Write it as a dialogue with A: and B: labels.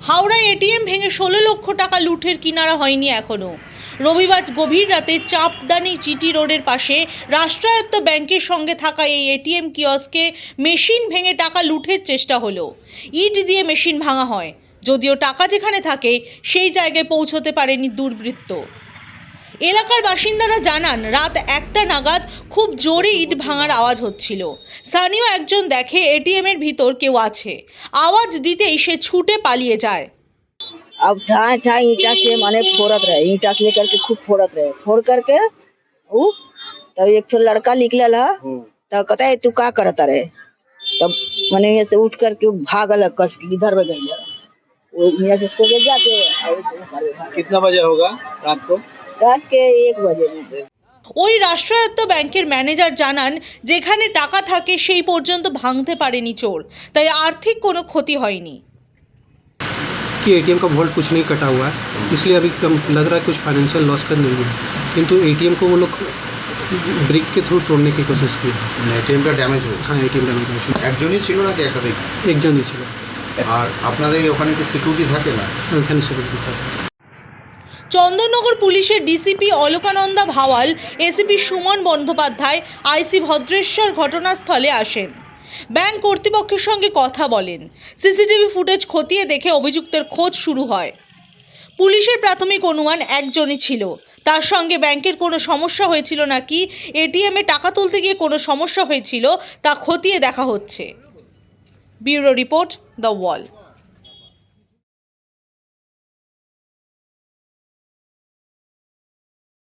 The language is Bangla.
A: হাওড়ায় এটিএম ভেঙে ষোলো লক্ষ টাকা লুঠের কিনারা হয়নি এখনও রবিবার গভীর রাতে চাপদানি চিটি রোডের পাশে রাষ্ট্রায়ত্ত ব্যাংকের সঙ্গে থাকা এই এটিএম কিয়স্কে মেশিন ভেঙে টাকা লুঠের চেষ্টা হলো। ইট দিয়ে মেশিন ভাঙা হয়। যদিও টাকা যেখানে থাকে, সেই জায়গায় পৌঁছতে পারেনি দুর্বৃত্ত। এলাকার বাসিন্দারা জানান রাত একটা নাগাদ খুব জোরে ইট ভাঙার আওয়াজ হচ্ছিল স্থানীয় একজন দেখে এটিএমের ভিতর কেউ আছে আওয়াজ দিতেই সে ছুটে পালিয়ে যায়
B: अब जहाँ जहाँ ईटा से माने फोड़त रहे ईटा से लेकर के खूब फोड़त रहे फोड़ करके ऊ तब एक ठो लड़का निकलल है तब कहता है तू का करता रहे तब मैंने यहाँ से उठ करके भागल है कस के इधर में गई वो यहाँ से सो के जाके और उसको घर में भाग।
C: कितना बजे होगा रात को
B: रात के एक बजे में
A: ওই রাষ্ট্রায়ত্ত ব্যাংকের ম্যানেজার জানান যেখানে টাকা থাকে সেই পর্যন্ত ভাঙতে পারেনি চোর তাই আর্থিক কোনো ক্ষতি হয়নি
D: कि एटीएम का वोल्ट कुछ नहीं कटा हुआ है इसलिए अभी कम लग रहा है कुछ फाइनेंशियल लॉस का नहीं है किंतु एटीएम को वो लोग ब्रिक के थ्रू तोड़ने की कोशिश की
C: এটিএমটা ড্যামেজ হয়েছে
D: हाँ एटीएम डैमेज হয়েছে
C: একজনই ছিল নাকি একাধিক
D: একজনই ছিল
C: আর আপনাদের ওখানে কি সিকিউরিটি থাকে না?
D: ওইখানে সিকিউরিটি থাকে।
A: চন্দননগর পুলিশের DCP Alokananda Bhawal ACP Suman Bandyopadhyay IC Bhadreswar ঘটনাস্থলে আসেন। ব্যাংক কর্তৃপক্ষের সঙ্গে কথা বলেন। সিসিটিভি ফুটেজ খতিয়ে দেখে অভিযুক্তের খোঁজ শুরু হয়। পুলিশের প্রাথমিক অনুমান একজনই ছিল। তার সঙ্গে ব্যাংকের কোনো সমস্যা হয়েছিল নাকি এটিএমে টাকা তুলতে গিয়ে কোনো সমস্যা হয়েছিল তা খতিয়ে দেখা হচ্ছে। Bureau report the wall